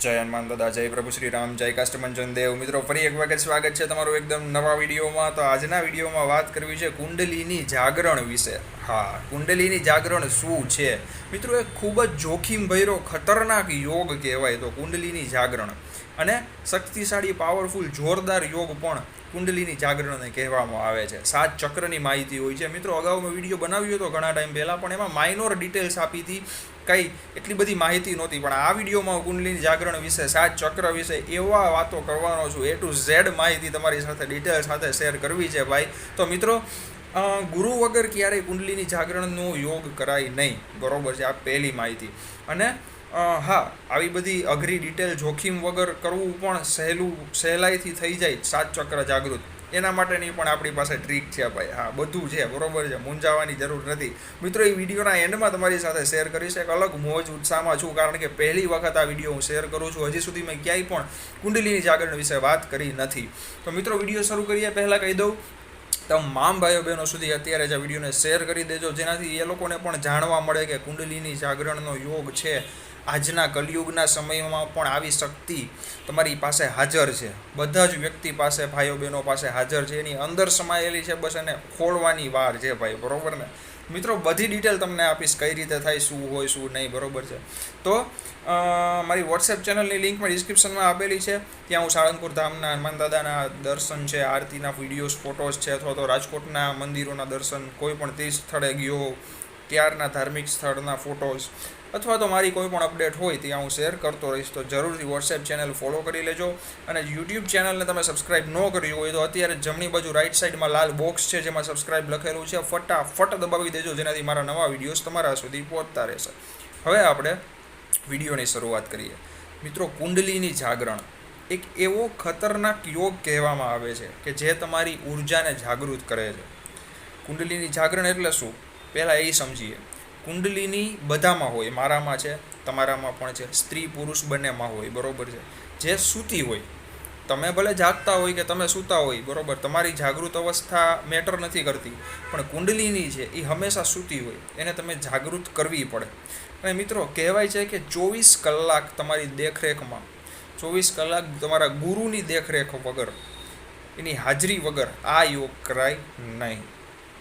જય હનુમાન દાદા, જય પ્રભુ શ્રી રામ, જય કાષ્ટમંજન દેવ. મિત્રો, ફરી એક વખત સ્વાગત છે તમારું એકદમ નવા વિડીયોમાં. તો આજના વિડીયોમાં વાત કરવી છે કુંડલીની જાગરણ વિશે. હા, કુંડલીની જાગરણ શું છે? મિત્રો, એ ખૂબ જ જોખીમ ભર્યો, ખતરનાક યોગ કહેવાય તો કુંડલીની જાગરણ. અને શક્તિશાળી પાવરફુલ જોરદાર યોગ પણ કુંડલીની જાગરણને કહેવામાં આવે છે. સાત ચક્રની માહિતી હોય છે. મિત્રો અગાઉ મેં વીડિયો બનાવ્યો હતો ઘણા ટાઈમ પહેલાં પણ એમાં માઇનોર ડિટેલ્સ આપી હતી. કંઈ એટલી બધી માહિતી નહોતી. પણ આ વિડીયોમાં કુંડલીની જાગરણ વિશે સાત ચક્ર વિશે એવા વાતો કરવાનો છું. એ ટુ ઝેડ માહિતી તમારી સાથે ડિટેલ સાથે શેર કરવી છે ભાઈ. તો મિત્રો ગુરુ વગર ક્યારેય કુંડલીની જાગરણનો યોગ કરાય નહીં. બરોબર છે, આ પહેલી માહિતી. અને હા, આવી બધી અઘરી ડિટેલ જોખીમ વગર કરવું પણ સહેલું, સહેલાઈથી થઈ જાય સાત ચક્ર જાગૃત. એના માટેની પણ આપણી પાસે ટ્રીક છે ભાઈ. હા, બધું છે, બરોબર છે, મૂંઝાવાની જરૂર નથી. મિત્રો, એ વિડીયોના એન્ડમાં તમારી સાથે શેર કરીશ. એક અલગ મોજ, ઉત્સાહમાં છું, કારણ કે પહેલી વખત આ વીડિયો હું શેર કરું છું. હજી સુધી મેં ક્યાંય પણ કુંડલીની જાગરણ વિશે વાત કરી નથી. તો મિત્રો, વીડિયો શરૂ કરીએ. પહેલાં કહી દઉં તમામ ભાઈઓ બહેનો સુધી અત્યારે જ આ વિડીયોને શેર કરી દેજો. જેનાથી એ લોકોને પણ જાણવા મળે કે કુંડલીની જાગરણનો યોગ છે. આજના કલિયુગના સમયમાં પણ આવી શક્તિ તમારી પાસે હાજર છે. બધા જ વ્યક્તિ પાસે ભાઈઓ બહેનો પાસે હાજર છે. એની અંદર સમાયેલી છે બસ એને ખોળવાની વાર છે ભાઈ, બરોબર ને? મિત્રો, બધી ડિટેલ તમને આપીશ કઈ રીતે થાય, શું હોય, શું નહીં, બરોબર છે? તો મારી વોટ્સએપ ચેનલની લિંક મેં ડિસ્ક્રિપ્શનમાં આપેલી છે. ત્યાં હું સાળંગપુર ધામના હનુમાન દાદાના દર્શન છે, આરતીના વિડીયોઝ ફોટોઝ છે, અથવા તો રાજકોટના મંદિરોના દર્શન, કોઈ પણ તીર્થ સ્થળે ગયો, ત્યારના ધાર્મિક સ્થળના ફોટોઝ અથવા તો મારી કોઈ પણ અપડેટ હોય ત્યાં હું શેર કરતો રહીશ, તો જરૂરથી વોટ્સએપ ચેનલ ફોલો કરી લેજો. અને યુટ્યુબ ચેનલને તમે સબસ્ક્રાઇબ ન કર્યું હોય તો અત્યારે જમણી બાજુ રાઈટ સાઈડમાં લાલ બોક્સ છે જેમાં સબસ્ક્રાઇબ લખેલું છે, ફટાફટ દબાવી દેજો, જેનાથી મારા નવા વિડીયોઝ તમારા સુધી પહોંચતા રહેશે. હવે આપણે વિડીયોની શરૂઆત કરીએ. મિત્રો, કુંડલીની જાગરણ. એક એવો ખતરનાક યોગ કહેવામાં આવે છે કે જે તમારી ઉર્જાને જાગૃત કરે છે. કુંડલીની જાગરણ એટલે શું? પહેલાં એ સમજીએ. કુંડલીની બધામાં હોય, મારામાં છે, તમારામાં પણ છે, સ્ત્રી પુરુષ બંનેમાં હોય, બરોબર છે. જે સૂતી હોય, તમે ભલે જાગતા હોય કે તમે સૂતા હોય, બરોબર, તમારી જાગૃત અવસ્થા મેટર નથી કરતી. પણ કુંડલીની છે એ હંમેશા સૂતી હોય, એને તમે જાગૃત કરવી પડે. અને મિત્રો, કહેવાય છે કે ચોવીસ કલાક તમારી દેખરેખમાં, ચોવીસ કલાક તમારા ગુરુની દેખરેખ વગર, એની હાજરી વગર આ યોગ કરાય નહીં.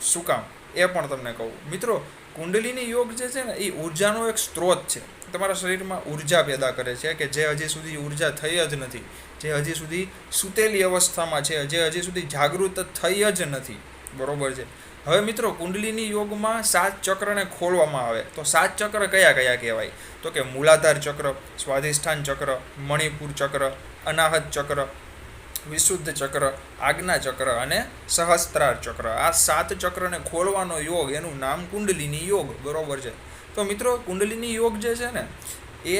શું કામ? એ પણ તમને કહું. મિત્રો કુંડલીની યોગ જે છે ને, એ ઉર્જાનો એક સ્ત્રોત છે. તમારા શરીરમાં ઊર્જા પેદા કરે છે કે જે હજી સુધી ઊર્જા થઈ જ નથી, જે હજી સુધી સૂતેલી અવસ્થામાં છે, જે હજી સુધી જાગૃત થઈ જ નથી. બરોબર છે? હવે મિત્રો, કુંડલીની યોગમાં સાત ચક્રને ખોલવામાં આવે. તો સાત ચક્ર કયા કયા કહેવાય? તો કે મૂલાધાર ચક્ર, સ્વાધિષ્ઠાન ચક્ર, મણિપુર ચક્ર, અનાહત ચક્ર વિશુદ્ધ ચક્ર, આજ્ઞા ચક્ર અને સહસ્ત્રાર ચક્ર. આ સાત ચક્રને ખોલવાનો યોગ, એનું નામ કુંડલીની યોગ બરાબર છે. તો મિત્રો, કુંડલીની યોગ જે છે ને, એ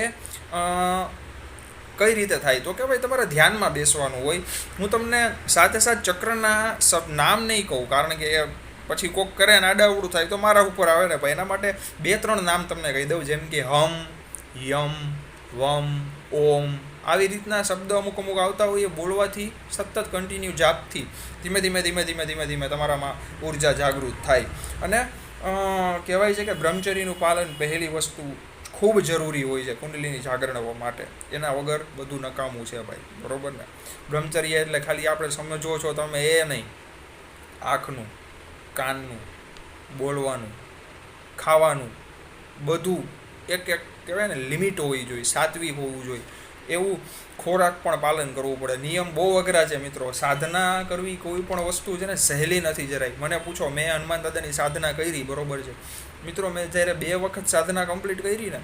કઈ રીતે થાય? તો કે ભાઈ, તમારે ધ્યાનમાં બેસવાનું હોય. હું તમને સાથે સાથે ચક્રના સબ, નામ નહીં કહું, કારણ કે એ પછી કોક કરે ને આડાવડું થાય, તો મારા ઉપર આવે ને. ભાઈ એના માટે બે ત્રણ નામ તમને કહી દઉં, જેમ કે હમ, યમ, વમ, ઓમ આવી રીતના શબ્દ અમુક અમુક આવતા હોય એ બોલવાથી સતત કન્ટિન્યુ જાપથી ધીમે ધીમે ધીમે ધીમે ધીમે ધીમે તમારામાં ઊર્જા જાગૃત થાય. અને કહેવાય છે કે બ્રહ્મચર્યનું પાલન પહેલી વસ્તુ ખૂબ જરૂરી હોય છે કુંડલીની જાગરણ માટે. એના વગર બધું નકામું છે ભાઈ. બરોબર ને? બ્રહ્મચર્ય એટલે ખાલી આપણે સમજો છો તમે એ નહીં. આંખનું, કાનનું, બોલવાનું, ખાવાનું બધું એક એક કહેવાય ને લિમિટ હોવી જોઈએ સાત્વી હોવું જોઈએ. એવું ખોરાક પણ પાલન કરવું પડે. નિયમ બહુ અઘરા છે મિત્રો. સાધના કરવી કોઈ પણ વસ્તુ છે ને સહેલી નથી જરાય. મને પૂછો, મેં હનુમાન દાદાની સાધના કરી, બરોબર છે. મિત્રો, મેં જ્યારે બે વખત સાધના કમ્પ્લીટ કરી ને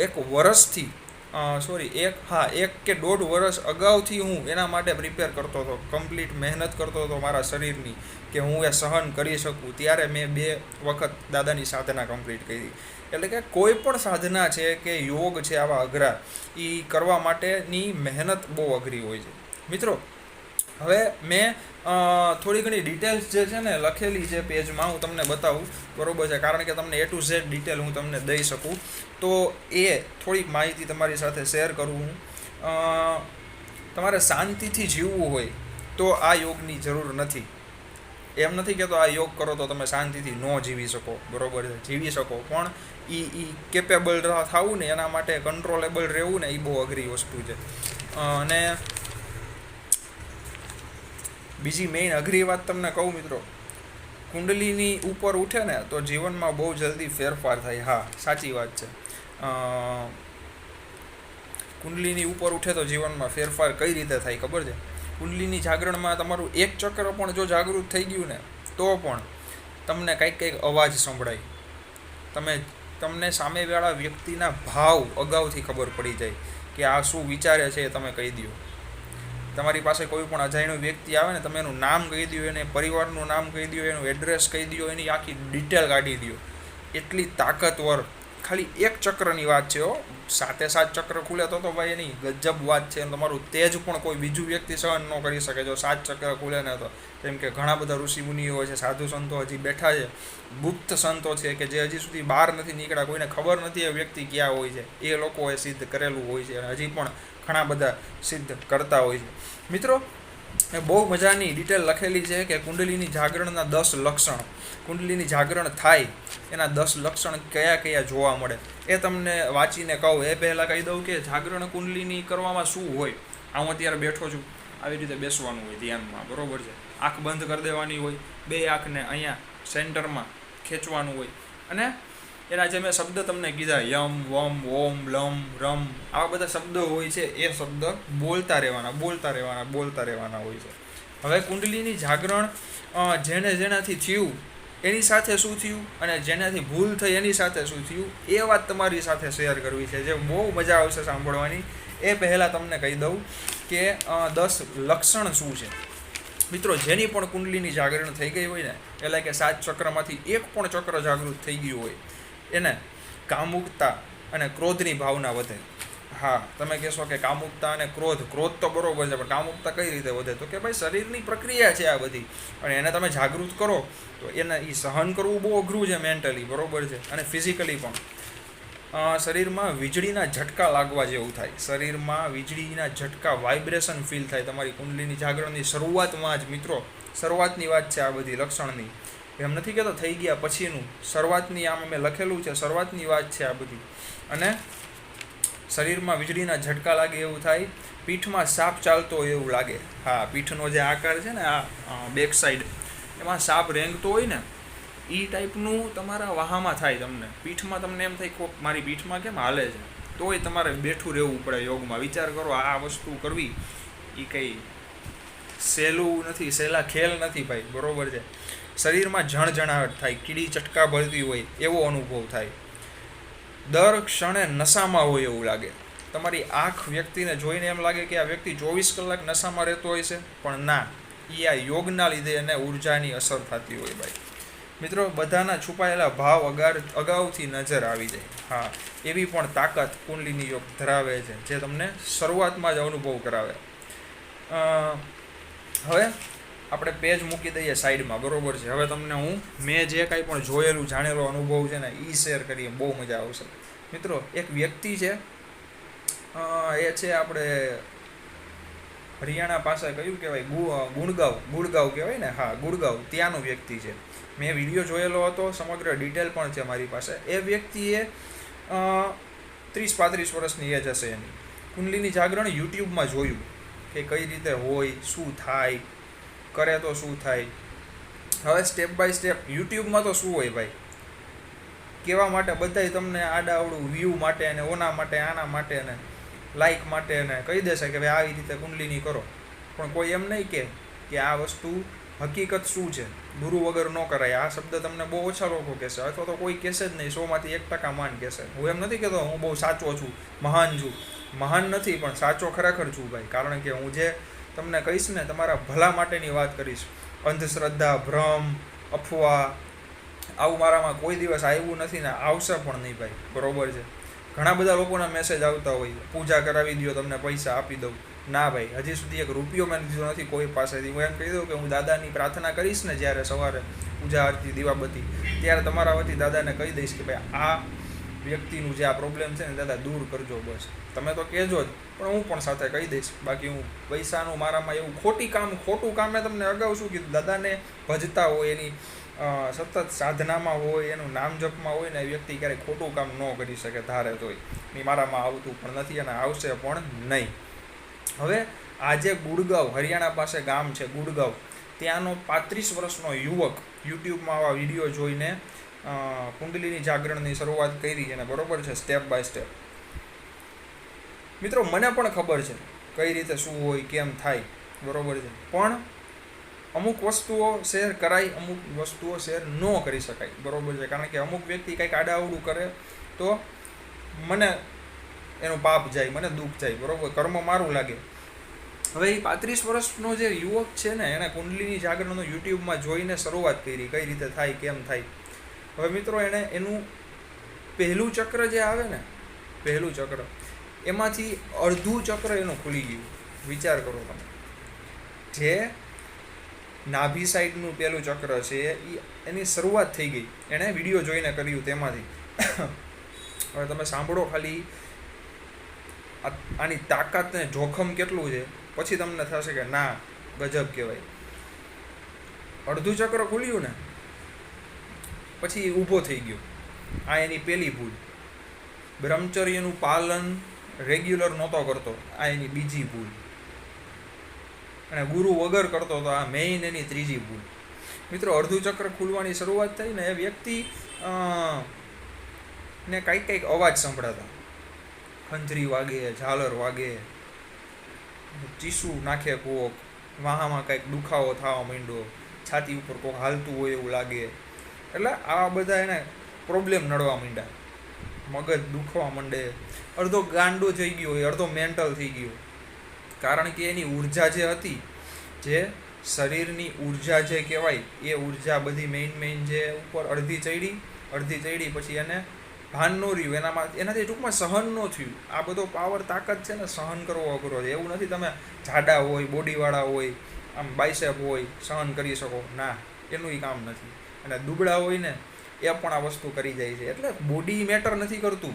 એક વર્ષથી સોરી એક, હા, એક કે દોઢ વર્ષ અગાઉથી હું એના માટે પ્રિપેર કરતો હતો. કમ્પ્લીટ મહેનત કરતો હતો મારા શરીરની કે હું એ સહન કરી શકું. ત્યારે મેં બે વખત દાદાની સાધના કમ્પ્લીટ કરી. એટલે કે કોઈ પણ સાધના છે કે યોગ છે આવા અઘરા એ કરવા માટેની મહેનત બહુ અઘરી હોય છે. મિત્રો હવે મેં થોડી ઘણી ડિટેલ્સ જે છે ને લખેલી છે પેજમાં હું તમને બતાવું. બરોબર છે? કારણ કે તમને એ ટુ ઝેડ ડિટેલ હું તમને દઈ શકું. તો એ થોડીક માહિતી તમારી સાથે શેર કરું હું. તમારે શાંતિથી જીવવું હોય તો આ યોગની જરૂર નથી. એમ નથી કહેતો આ યોગ કરો તો તમે શાંતિથી ન જીવી શકો. બરોબર છે? જીવી શકો. પણ એ એ કેપેબલ થવું ને એના માટે કંટ્રોલેબલ રહેવું ને એ બહુ અઘરી વસ્તુ છે. અને બીજી મેઇન અઘરી વાત તમને કહું મિત્રો, કુંડલીની ઉપર ઉઠે ને તો જીવનમાં બહુ જલ્દી ફેરફાર થાય. હા, સાચી વાત છે. કુંડલીની ઉપર ઉઠે તો જીવનમાં ફેરફાર કઈ રીતે થાય ખબર છે? કુંડલીની જાગરણમાં તમારું એક ચક્ર પણ જો જાગૃત થઈ ગયું ને, તો પણ તમને કંઈક કંઈક અવાજ સંભળાય. તમે, તમને સામેવાળા વ્યક્તિના ભાવ અગાઉથી ખબર પડી જાય કે આ શું વિચારે છે એ તમે કહી દો તમારી પાસે કોઈ પણ અજાણ્યો વ્યક્તિ આવે ને તમે એનું નામ કહી દો એને પરિવારનું નામ કહી દો એનું એડ્રેસ કહી દો એની આખી ડિટેલ કાઢી દો એટલી તાકતવર ખાલી એક ચક્રની વાત છે હો. સાતે સાત ચક્ર ખુલે તો તો ભાઈ એની ગજબ વાત છે. તમારું તેજ પણ કોઈ બીજું વ્યક્તિ સહન ન કરી શકે. જો સાત ચક્ર ખુલે ને તો. કેમ કે ઘણા બધા ઋષિ મુનિઓ છે, સાધુ સંતો હજી બેઠા છે. ગુપ્ત સંતો છે કે જે હજી સુધી બહાર નથી નીકળ્યા. કોઈને ખબર નથી એ વ્યક્તિ ક્યાં હોય છે. એ લોકોએ સિદ્ધ કરેલું હોય છે. અને હજી પણ ઘણા બધા સિદ્ધ કરતા હોય છે. મિત્રો એ બહુ મજાની ડિટેલ લખેલી છે કે કુંડલીની જાગરણના દસ લક્ષણ. કુંડલીની જાગરણ થાય, એના દસ લક્ષણ કયા કયા જોવા મળે? એ તમને વાંચીને કહું. એ પહેલાં કહી દઉં કે જાગરણ કુંડલીની કરવામાં શું હોય? હું અત્યારે બેઠો છું. આવી રીતે બેસવાનું હોય ધ્યાનમાં, બરાબર છે? આંખ બંધ કરી દેવાની હોય, બે આંખને અહીંયા સેન્ટરમાં ખેંચવાનું હોય. અને એના જે મેં શબ્દ તમને કીધા, યમ, વમ ઓમ લમ, રમ, આવા બધા શબ્દો હોય છે, એ શબ્દ બોલતા રહેવાના બોલતા રહેવાના બોલતા રહેવાના હોય છે. હવે કુંડલીની જાગરણ જેને જેનાથી થયું, એની સાથે શું થયું અને જેનાથી ભૂલ થઈ એની સાથે શું થયું, એ વાત તમારી સાથે શેર કરવી છે. જે બહુ મજા આવશે સાંભળવાની. એ પહેલાં તમને કહી દઉં કે દસ લક્ષણ શું છે. મિત્રો, જેની પણ કુંડલીની જાગરણ થઈ ગઈ હોય ને, એટલે કે સાત ચક્રમાંથી એક પણ ચક્ર જાગૃત થઈ ગયું હોય એને કામુકતા અને ક્રોધની ભાવના વધે. હા, તમે કહેશો કે કામુકતા અને ક્રોધ ક્રોધ તો બરોબર છે, પણ કામુકતા કઈ રીતે વધે? તો કે ભાઈ શરીરની પ્રક્રિયા છે આ બધી. અને એને તમે જાગૃત કરો, તો એને એ સહન કરવું બહુ અઘરું છે મેન્ટલી બરોબર છે? અને ફિઝિકલી પણ. શરીરમાં વીજળીના ઝટકા લાગવા જેવું થાય. શરીરમાં વીજળીના ઝટકા વાઇબ્રેશન ફીલ થાય. તમારી કુંડલીની જાગરણની શરૂઆતમાં જ મિત્રો, શરૂઆતની વાત છે આ બધી લક્ષણની. એમ નથી કહેતો, થઈ ગયા. પછીનું શરૂઆતની આમ મેં લખેલું છે, શરૂઆતની વાત છે આ બધી. અને શરીરમાં વીજળીના ઝટકા લાગે એવું થાય, પીઠમાં સાપ ચાલતો હોય એવું લાગે. હા, પીઠનો જે આકાર છે ને, આ બેક સાઈડ એમાં સાપ રેંગતો હોય ને એ ટાઈપનું તમારા વાહામાં થાય તમને. પીઠમાં તમને એમ થાય, કોક મારી પીઠમાં કેમ હાલે છે? તોય તમારે બેઠું રહેવું પડે યોગમાં. વિચાર કરો, આ વસ્તુ કરવી એ કંઈ સહેલું નથી, સહેલા ખેલ નથી ભાઈ, બરોબર છે. શરીરમાં જણજણાહટ થાય, કીડી ચટકા ભરતી હોય એવો અનુભવ થાય. દર ક્ષણે નશામાં હોય એવું લાગે. તમારી આંખ વ્યક્તિને જોઈને એમ લાગે કે આ વ્યક્તિ ચોવીસ કલાક નશામાં રહેતો હોય છે, પણ ના એ આ યોગના લીધે એને ઉર્જાની અસર થતી હોય ભાઈ. મિત્રો, બધાના છુપાયેલા ભાવ અગાર, અગાઉથી નજર આવી જાય. હા, એવી પણ તાકાત કુંડલીની યોગ ધરાવે છે, જે તમને શરૂઆતમાં જ અનુભવ કરાવે. હવે આપણે પેજ મૂકી દઈએ સાઈડમાં બરોબર છે? હવે તમને હું મેં જે કાંઈ પણ જોયેલું, જાણેલો અનુભવ છે ને એ શેર કરીએ, બહુ મજા આવશે. મિત્રો, એક વ્યક્તિ છે એ છે આપણે હરિયાણા પાસે કયું કહેવાય? ગુ ગુણગાંવ ગુડગાંવ કહેવાય ને? હા ગુડગાંવ ત્યાંનો વ્યક્તિ છે. મેં વીડિયો જોયેલો હતો, સમગ્ર ડિટેલ પણ છે મારી પાસે. એ વ્યક્તિએ ત્રીસ પાંત્રીસ વર્ષની એજ હશે એની. કુંડલીની જાગરણ યુટ્યુબમાં જોયું. કે કઈ રીતે હોય, શું થાય, કરે તો શું થાય. હવે સ્ટેપ બાય સ્ટેપ યુટ્યુબમાં તો શું હોય ભાઈ? કહેવા માટે બધાય તમને આડાઅવડું વ્યૂ માટે અને ઓના માટે, આના માટે ને લાઈક માટે ને કહી દેશે કે ભાઈ આવી રીતે કુંડલીની કરો. પણ કોઈ એમ નહીં કે કે આ વસ્તુ હકીકત શું છે? ગુરુ વગર ન કરાય. આ શબ્દ તમને બહુ ઓછા લોકો કહેશે. અથવા તો કોઈ કહેશે જ નહીં. સોમાંથી એક ટકા માન કહેશે. હું એમ નથી કહેતો હું બહુ સાચો છું, મહાન છું. મહાન નથી, પણ સાચો ખરેખર છું ભાઈ. કારણ કે હું જે તમને કહીશ ને, તમારા ભલા માટેની વાત કરીશ. અંધશ્રદ્ધા, ભ્રમ, અફવા, આવું મારામાં કોઈ દિવસ આવ્યું નથી ને, આવશે પણ નહીં ભાઈ. બરોબર છે? ઘણા બધા લોકોના મેસેજ આવતા હોય. પૂજા કરાવી દો તમને પૈસા આપી દઉં. ના ભાઈ, હજી સુધી એક રૂપિયો મેં લીધો નથી કોઈ પાસેથી. હું એમ કહી દઉં કે હું દાદાની પ્રાર્થના કરીશ ને, જ્યારે સવારે પૂજા આરતી, દીવાબત્તી, ત્યારે તમારા વતી દાદાને કહી દઈશ કે ભાઈ, આ વ્યક્તિનું જે આ પ્રોબ્લેમ છે ને દાદા, દૂર કરજો બસ. તમે તો કહેજો જ, પણ હું પણ સાથે કહી દઈશ. બાકી હું પૈસાનું મારામાં એવું ખોટી કામ, ખોટું કામ મેં તમને અગાઉ શું કીધું? દાદાને ભજતા હોય એની સતત સાધનામાં હોય, એનું નામ જપમાં હોય ને, એ વ્યક્તિ ક્યારેય ખોટું કામ ન કરી શકે ધારે તોય. એ મારામાં આવતું પણ નથી અને આવશે પણ નહીં. હવે આજે ગુડગાંવ, હરિયાણા પાસે ગામ છે ગુડગાંવ, ત્યાંનો પાંત્રીસ વર્ષનો યુવક યુટ્યુબમાં આવા વીડિયો જોઈને કુંડલીની જાગરણની શરૂઆત કરી અને બરોબર છે સ્ટેપ બાય સ્ટેપ મિત્રો, મને પણ ખબર છે કઈ રીતે શું હોય, કેમ થાય, બરોબર છે. પણ અમુક વસ્તુઓ શેર કરાય, અમુક વસ્તુઓ શેર ન કરી શકાય, બરોબર છે. કારણ કે અમુક વ્યક્તિ કંઈક આડાઅવડું કરે તો મને એનું પાપ જાય, મને દુઃખ જાય, બરાબર, કર્મ મારું લાગે. હવે એ પાંત્રીસ વર્ષનો જે યુવક છે ને એણે કુંડલીની જાગરણનો યુટ્યુબમાં જોઈને શરૂઆત કરી, કઈ રીતે થાય, કેમ થાય. હવે મિત્રો એણે એનું પહેલું ચક્ર જે આવે ને, પહેલું ચક્ર, એમાંથી અડધું ચક્ર એનું ખુલી ગયું. વિચાર કરો તમે. જે નાભી સાઈડનું પહેલું ચક્ર છે એ એની શરૂઆત થઈ ગઈ. એણે વીડિયો જોઈને કર્યું તેમાંથી. હવે તમે સાંભળો ખાલી. આની તાકાતને જોખમ કેટલું છે? પછી તમને થશે કે ના, ગજબ કહેવાય. અડધું ચક્ર ખુલ્યું ને? પછી ઊભો થઈ ગયો. આ એની પહેલી ભૂલ. બ્રહ્મચર્યનું પાલન રેગ્યુલર નહોતો કરતો. આ એની બીજી ભૂલ. અને ગુરુ વગર કરતો તો આ મેઇન એની ત્રીજી ભૂલ. મિત્રો અડધું ચક્ર ખુલવાની શરૂઆત થઈ ને એ વ્યક્તિ ને કંઈક કંઈક અવાજ સંભળાતા. ખંજરી વાગે, ઝાલર વાગે, ચીસું નાખે કોક, વાહામાં કંઈક દુખાવો થવા માંડ્યો, છાતી ઉપર કોક હાલતું હોય એવું લાગે. એટલે આ બધા એને પ્રોબ્લેમ નડવા માંડ્યા. મગજ દુખવા માંડે. અડધો ગાંડો થઈ ગયો હોય, અડધો મેન્ટલ થઈ ગયો કારણ કે એની ઊર્જા જે હતી, જે શરીરની ઊર્જા જે કહેવાય, એ ઊર્જા બધી મેઇન મેઇન જે ઉપર અડધી ચડી અડધી ચડી પછી એને ભાન ન રહ્યું. એનામાં, એનાથી ટૂંકમાં સહન ન થયું. આ બધો પાવર તાકાત છે ને સહન કરવો અઘરો છે. એવું નથી તમે જાડા હોય બોડીવાળા હોય, આમ બાયસેપ હોય, સહન કરી શકો. ના, એનું કામ નથી. અને દુબળા હોય ને, એ પણ આ વસ્તુ કરી જાય છે. એટલે બોડી મેટર નથી કરતું.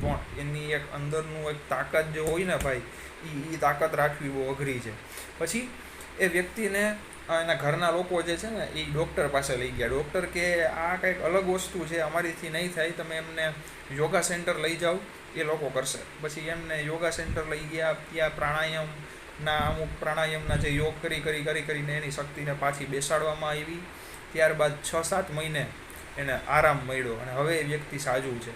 પણ એની એક અંદરનું એક તાકાત જે હોય ને ભાઈ એ એ તાકાત રાખવી બહુ અઘરી છે. પછી એ વ્યક્તિને એના ઘરના લોકો જે છે ને એ ડૉક્ટર પાસે લઈ ગયા. ડૉક્ટર કે આ કંઈક અલગ વસ્તુ છે, અમારીથી નહીં થાય, તમે એમને યોગા સેન્ટર લઈ જાઓ, એ લોકો કરશે. પછી એમને યોગા સેન્ટર લઈ ગયા, ત્યાં પ્રાણાયામના અમુક પ્રાણાયામના જે યોગ કરી કરી કરી, કરીને એની શક્તિને પાછી બેસાડવામાં આવી. ત્યારબાદ છ સાત મહિને એને આરામ મળ્યો અને હવે એ વ્યક્તિ સાજું છે.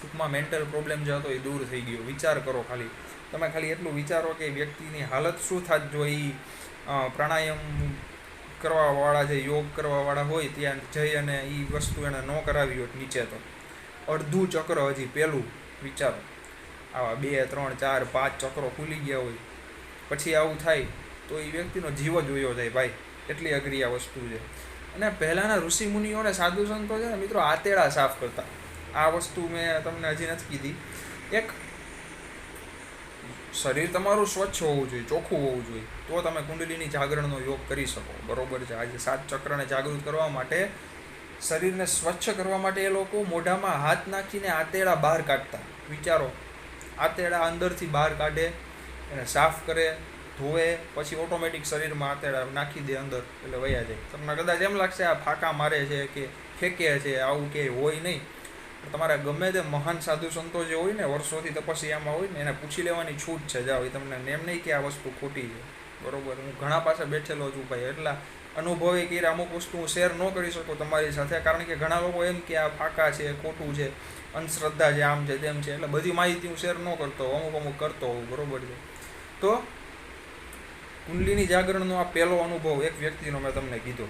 ટૂંકમાં મેન્ટલ પ્રોબ્લેમ જે હતો એ દૂર થઈ ગયો. વિચાર કરો ખાલી. તમે ખાલી એટલું વિચારો કે વ્યક્તિની હાલત શું થાત જો એ પ્રાણાયામ કરવાવાળા જે યોગ કરવાવાળા હોય ત્યાં જઈ અને એ વસ્તુ એને ન કરાવી હોત નીચે તો. અડધું ચક્ર હજી પહેલું વિચારો. આવા બે, ત્રણ, ચાર, પાંચ ચક્રો ખુલી ગયા હોય. પછી આવું થાય તો એ વ્યક્તિનો જીવ જ વયો જાય ભાઈ. એટલી અઘરી આ વસ્તુ છે. અને પહેલાંના ઋષિ મુનિઓને સાધુ સંતો છે ને મિત્રો આતેડા સાફ કરતા. આ વસ્તુ મેં તમને હજી નથી કીધી. એક શરીર તમારું સ્વચ્છ હોવું જોઈએ, ચોખ્ખું હોવું જોઈએ. તો તમે કુંડલીની જાગરણનો યોગ કરી શકો. બરોબર છે. આજે સાત ચક્રને જાગૃત કરવા માટે, શરીરને સ્વચ્છ કરવા માટે એ લોકો મોઢામાં હાથ નાખીને આતેડા બહાર કાઢતા. વિચારો, આતેડા અંદરથી બહાર કાઢે એને સાફ કરે. ધોવે, પછી ઓટોમેટિક શરીરમાં આતેડા નાખી દે અંદર, એટલે વયા જાય. તમને કદાચ એમ લાગશે આ ફાંકા મારે છે કે ફેંકે છે, આવું કે હોય નહીં. તમારા ગમે તે મહાન સાધુ સંતો જે હોય ને, વર્ષોથી તપસ્યામાં હોય ને, એને પૂછી લેવાની છૂટ છે. જાઓ, એ તમને એમ નહીં કે આ વસ્તુ ખોટી છે. બરોબર, હું ઘણા પાસે બેઠેલો છું ભાઈ, એટલા અનુભવે કે અમુક વસ્તુ હું શેર ન કરી શકું તમારી સાથે, કારણ કે ઘણા લોકો એમ કે આ ફાંકા છે, ખોટું છે, અંધશ્રદ્ધા છે, આમ છે તેમ છે, એટલે બધી માહિતી હું શેર ન કરતો અમુક અમુક કરતો હોઉં, બરોબર છે. તો કુંડલીની જાગરણનો આ પહેલો અનુભવ એક વ્યક્તિનો મેં તમને કીધો.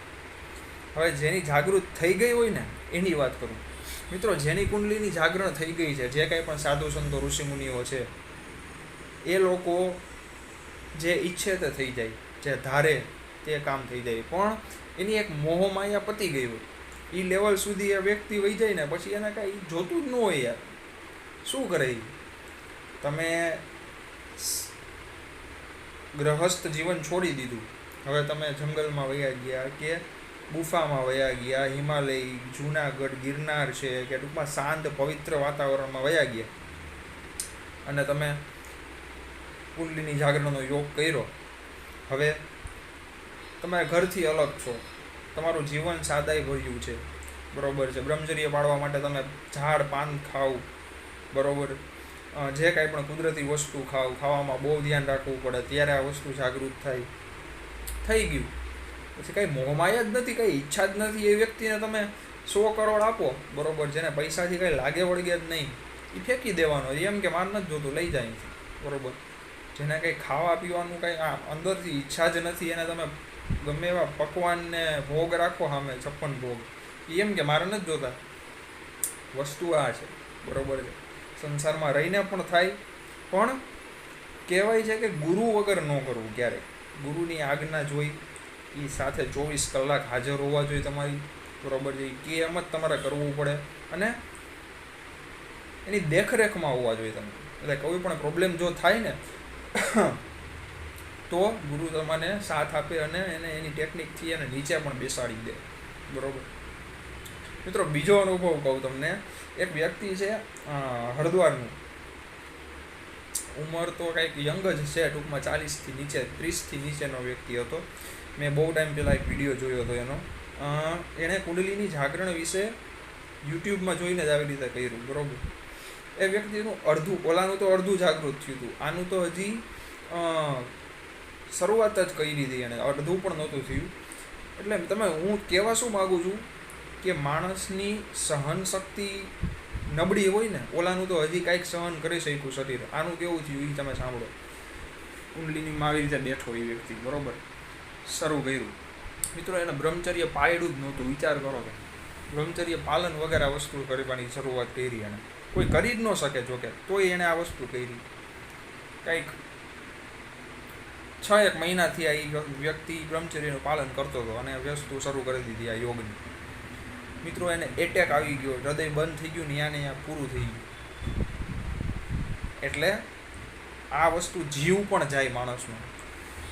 હવે જેની જાગૃત થઈ ગઈ હોય ને, એની વાત કરું. મિત્રો, જેની કુંડલીની જાગરણ થઈ ગઈ છે, જે કાંઈ પણ સાધુ સંતો, ઋષિમુનિઓ છે, એ લોકો જે ઈચ્છે તે થઈ જાય, જે ધારે તે કામ થઈ જાય. પણ એની એક મોહમાયા પતી ગઈ હોય. એ લેવલ સુધી એ વ્યક્તિ વહી જાય ને, પછી એને કાંઈ જોતું જ ન હોય યાર. શું કરે? તમે ગ્રહસ્થ જીવન છોડી દીધું. હવે તમે જંગલમાં વયા ગયા કે ગુફામાં વયા ગયા, હિમાલય, જૂનાગઢ, ગિરનાર છે કે ટૂંકમાં શાંત, પવિત્ર વાતાવરણમાં વયા ગયા. અને તમે કુંડલીની જાગરણનો યોગ કર્યો. હવે તમે ઘરથી અલગ છો. તમારું જીવન સાદાઈ ભર્યું છે. બરોબર છે. બ્રહ્મચર્ય પાળવા માટે તમે ઝાડ, પાન ખાવ બરોબર? જે કાંઈ પણ કુદરતી વસ્તુ ખાવ, ખાવામાં બહુ ધ્યાન રાખવું પડે, ત્યારે આ વસ્તુ જાગૃત થાય. થઈ ગયું. પછી કાંઈ મોહમાય જ નથી, કાંઈ ઈચ્છા જ નથી એ વ્યક્તિને તમે સો કરોડ આપો, બરોબર? જેને પૈસાથી કાંઈ લાગે વળગે જ નહીં. એ ફેંકી દેવાનો એમ કે માર નથી જોતું, લઈ જાય. બરોબર? જેને કંઈ ખાવા પીવાનું કાંઈ અંદરથી ઈચ્છા જ નથી, એને તમે ગમે એવા પકવાનને ભોગ રાખો સામે, છપ્પન ભોગ. એમ કે મારે નથી જોતા. વસ્તુ આ છે, બરોબર છે? સંસારમાં રહીને પણ થાય. પણ કહેવાય છે કે ગુરુ વગર ન કરવું ક્યારેક ગુરુની આજ્ઞા જોઈ એ સાથે ચોવીસ કલાક હાજર હોવા જોઈએ તમારી. બરોબર છે કે એમ જ તમારે કરવું પડે. અને એની દેખરેખમાં હોવા જોઈએ તમે એટલે કોઈ પણ પ્રોબ્લેમ જો થાય ને, તો ગુરુ તમને સાથ આપે અને એને એની ટેકનિકથી એને નીચે પણ બેસાડી દે. બરોબર? મિત્રો બીજો અનુભવ કહું તમને. એક વ્યક્તિ છે અ, હરિદ્વારનું ઉંમર તો કંઈક યંગ જ છે ટૂંકમાં ચાલીસથી નીચે ત્રીસથી નીચેનો વ્યક્તિ હતો. મેં બહુ ટાઈમ પહેલાં એક વીડિયો જોયો હતો એનો. એણે કુંડલીની જાગરણ વિશે યુટ્યુબમાં જોઈને જ આવી રીતે કર્યું બરોબર? એ વ્યક્તિનું અડધું ઓલાનું તો અડધું જાગૃત થયું હતું. આનું તો હજી શરૂઆત જ કરી દીધી એણે. અડધું પણ નહોતું થયું. એટલે તમે હું કહેવા શું માગું છું? કે માણસની સહન શક્તિ નબળી હોય ને, ઓલાનું તો હજી કાંઈક સહન કરી શક્યું શરીર. આનું કેવું થયું એ તમે સાંભળો. કુંડલીનીમાં આવી રીતે બેઠો એ વ્યક્તિ, બરોબર? શરૂ કર્યું. મિત્રો, એને બ્રહ્મચર્ય પાયડું જ નહોતું, વિચાર કરો કે બ્રહ્મચર્ય પાલન વગેરે વસ્તુ કરવાની શરૂઆત કરી એને. કોઈ કરી જ ન શકે જોકે, તોય એણે આ વસ્તુ કરી. કંઈક છ એક મહિનાથી આ વ્યક્તિ બ્રહ્મચર્યનું પાલન કરતો હતો અને વસ્તુ શરૂ કરી દીધી આ યોગની. મિત્રો, એને એટેક આવી ગયો. હૃદય બંધ થઈ ગયું ને ને અહીંયા પૂરું થઈ ગયું. એટલે આ વસ્તુ જીવ પણ જાય માણસનો.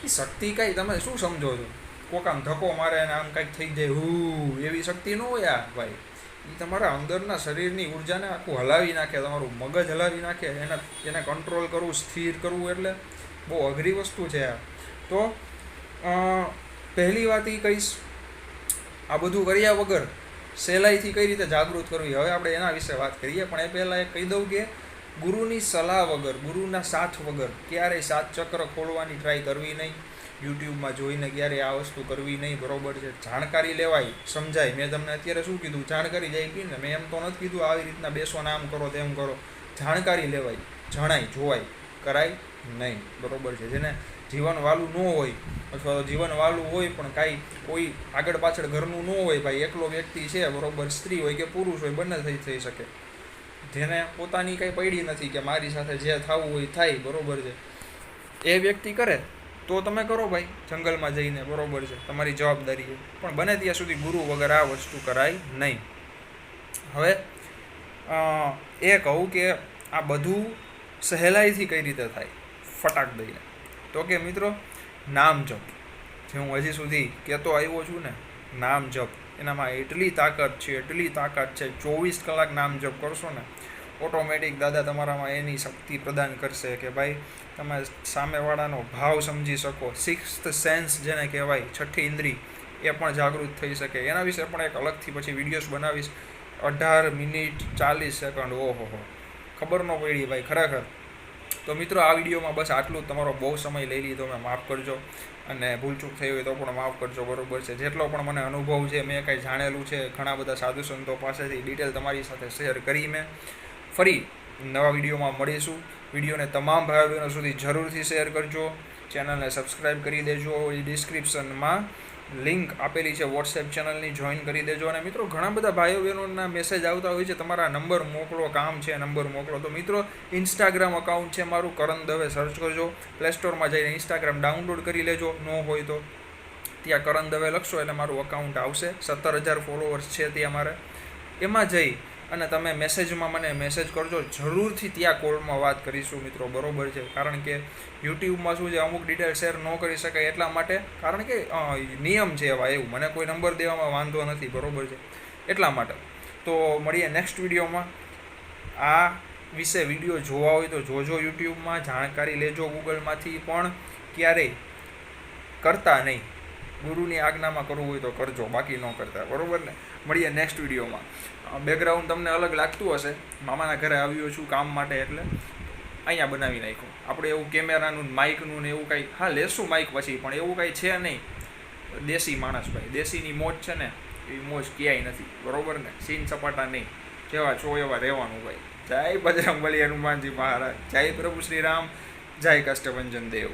એ શક્તિ કાંઈ તમે શું સમજો છો? કોક આમ ધક્કો મારે અને આમ કાંઈક થઈ જાય, હું, એવી શક્તિ ન હોય આ ભાઈ. એ તમારા અંદરના શરીરની ઉર્જાને આખું હલાવી નાખે, તમારું મગજ હલાવી નાખે, એને એને કંટ્રોલ કરવું, સ્થિર કરવું એટલે બહુ અઘરી વસ્તુ છે આ. તો પહેલી વાત એ કહીશ, આ બધું કર્યા વગર સહેલાઈથી કઈ રીતે જાગૃત કરવી? હવે આપણે એના વિશે વાત કરીએ, પણ એ પહેલાં એ કહી દઉં કે ગુરુની સલાહ વગર, ગુરુના સાથ વગર ક્યારેય સાત ચક્ર ખોલવાની ટ્રાય કરવી નહીં, યુટ્યુબમાં જોઈને ક્યારેય આ વસ્તુ કરવી નહીં, બરોબર છે? જાણકારી લેવાય, સમજાય. મેં તમને અત્યારે શું કીધું? જાણકારી જાય આપી ને, મેં એમ તો નથી કીધું, આવી રીતના બેસો નામ કરો તેમ કરો. જાણકારી લેવાય, જણાય, જોવાય, કરાય. નહીં, બરોબર છે. જેને જીવન વાલું ન હોય, અથવા તો જીવન વાલું હોય પણ કાંઈ કોઈ આગળ પાછળ ઘરનું ન હોય, ભાઈ, એકલો વ્યક્તિ છે, બરોબર, સ્ત્રી હોય કે પુરુષ હોય, બંને થઈ થઈ શકે. જેને પોતાની કંઈ પડી નથી કે મારી સાથે જે થવું હોય, થાય, બરોબર છે. એ વ્યક્તિ કરે, તો તમે કરો ભાઈ, જંગલમાં જઈને, બરોબર છે, તમારી જવાબદારી છે પણ બને ત્યાં સુધી ગુરુ વગર આ વસ્તુ કરાય નહીં. હવે એ કહું કે આ બધું સહેલાઈથી કઈ રીતે થાય? ફટાક દઈને તો કે મિત્રો, નામ જપ. જે હું હજી સુધી કહેતો આવ્યો છું ને, નામ જપ. એનામાં એટલી તાકાત છે, એટલી તાકાત છે, ચોવીસ કલાક નામ જપ કરશો ને ઓટોમેટિક દાદા તમારામાં એની શક્તિ પ્રદાન કરશે કે ભાઈ, તમે સામેવાળાનો ભાવ સમજી શકો. સિક્સ્થ સેન્સ જેને કહેવાય, છઠ્ઠી ઇન્દ્રી એ પણ જાગૃત થઈ શકે. એના વિશે પણ એક અલગથી પછી વિડીયોઝ બનાવીશ. અઢાર મિનિટ ચાલીસ સેકન્ડ. ઓહો ખબર ન પડી ભાઈ, ખરેખર. તો મિત્રો, આ વિડીયોમાં બસ આટલું. તમારો બહુ સમય લઈ લીધો મેં માફ કરજો. અને ભૂલચૂક થઈ હોય તો પણ માફ કરજો, બરોબર છે. જેટલો પણ મને અનુભવ છે, મેં કંઈ જાણેલું છે, ઘણા બધા સાધુ સંતો પાસેથી ડિટેલ તમારી સાથે શેર કરી મેં. ફરી નવા વિડીયોમાં મળીશું. વિડીયોને તમામ ભાઈઓ સુધી જરૂરથી શેર કરજો. ચેનલને સબસ્ક્રાઈબ કરી દેજો. એ ડિસ્ક્રિપ્શનમાં લિંક આપેલી છે વોટ્સએપ ચેનલની જોઈન કરી દેજો. અને મિત્રો, ઘણા બધા ભાઈઓ બહેનોના મેસેજ આવતા હોય છે, તમારા નંબર મોકલો, કામ છે નંબર મોકલો. તો મિત્રો ઇન્સ્ટાગ્રામ અકાઉન્ટ છે મારું, કરણ દવે સર્ચ કરજો. પ્લે સ્ટોરમાં જઈને ઇન્સ્ટાગ્રામ ડાઉનલોડ કરી લેજો. ન હોય તો ત્યાં કરણ દવે લખશો, એટલે મારું અકાઉન્ટ આવશે. સત્તર હજાર ફોલોવર્સ છે ત્યાં મારે. એમાં જઈ અને તમે મેસેજમાં મને મેસેજ કરજો. જરૂરથી ત્યાં કોલમાં વાત કરીશું મિત્રો. બરોબર છે. કારણ કે યુટ્યુબમાં શું છે, અમુક ડિટેલ શેર ન કરી શકાય એટલા માટે, કારણ કે નિયમ છે એવા એવું. મને કોઈ નંબર દેવામાં વાંધો નથી. બરોબર છે. એટલા માટે. તો મળીએ નેક્સ્ટ વિડીયોમાં આ વિશે વીડિયો જોવા હોય તો જોજો યુટ્યુબમાં. જાણકારી લેજો ગૂગલમાંથી પણ ક્યારેય કરતા નહીં. ગુરુની આજ્ઞામાં કરવું હોય તો કરજો, બાકી ન કરતા, બરોબર ને? મળીએ નેક્સ્ટ વિડીયોમાં. બેકગ્રાઉન્ડ તમને અલગ લાગતું હશે. મામાના ઘરે આવ્યો છું કામ માટે એટલે અહીંયા બનાવી નાખ્યું. આપણે એવું કેમેરાનું, માઇકનું ને એવું કાંઈ, હા, લેશું માઇક પછી, પણ એવું કાંઈ છે નહીં. દેશી માણસ ભાઈ, દેશીની મોજ છે ને એ મોજ ક્યાંય નથી, બરાબર ને? સીન સપાટા નહીં. જેવા છો એવા રહેવાનું ભાઈ. જય બજરંગ હનુમાનજી મહારાજ. જય પ્રભુ શ્રી રામ. જય કષ્ટભંજન દેવ.